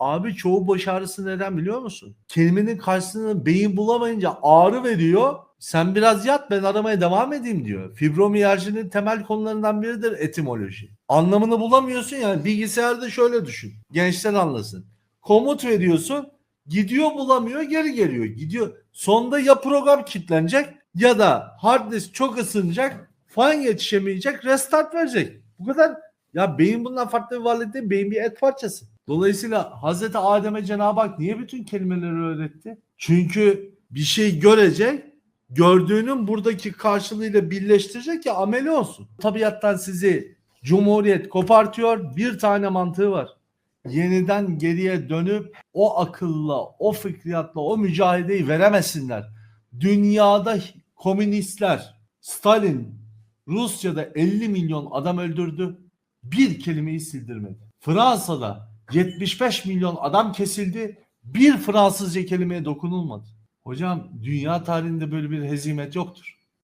Abi çoğu baş ağrısı neden biliyor musun? Kelimenin karşısında beyin bulamayınca ağrı veriyor. Sen biraz yat ben aramaya devam edeyim diyor. Fibromiyaljinin temel konularından biridir etimoloji. Anlamını bulamıyorsun yani bilgisayarda şöyle düşün. Gençler anlasın. Komut veriyorsun gidiyor bulamıyor geri geliyor. Gidiyor. Sonunda ya program kilitlenecek ya da hard disk çok ısınacak fan yetişemeyecek restart verecek. Bu kadar ya beyin bundan farklı bir varlık değil. Beyin bir et parçası. Dolayısıyla Hazreti Adem'e Cenab-ı Hak niye bütün kelimeleri öğretti? Çünkü bir şey görecek, gördüğünün buradaki karşılığıyla birleştirecek ki ameli olsun. Tabiattan sizi cumhuriyet kopartıyor. Bir tane mantığı var. Yeniden geriye dönüp o akılla, o fikriyatla, o mücadeleyi veremesinler. Dünyada komünistler, Stalin, Rusya'da 50 milyon adam öldürdü. Bir kelimeyi sildirmedi. Fransa'da 75 milyon adam kesildi. Bir Fransızca kelimeye dokunulmadı. Hocam dünya tarihinde böyle bir hezimet yoktur.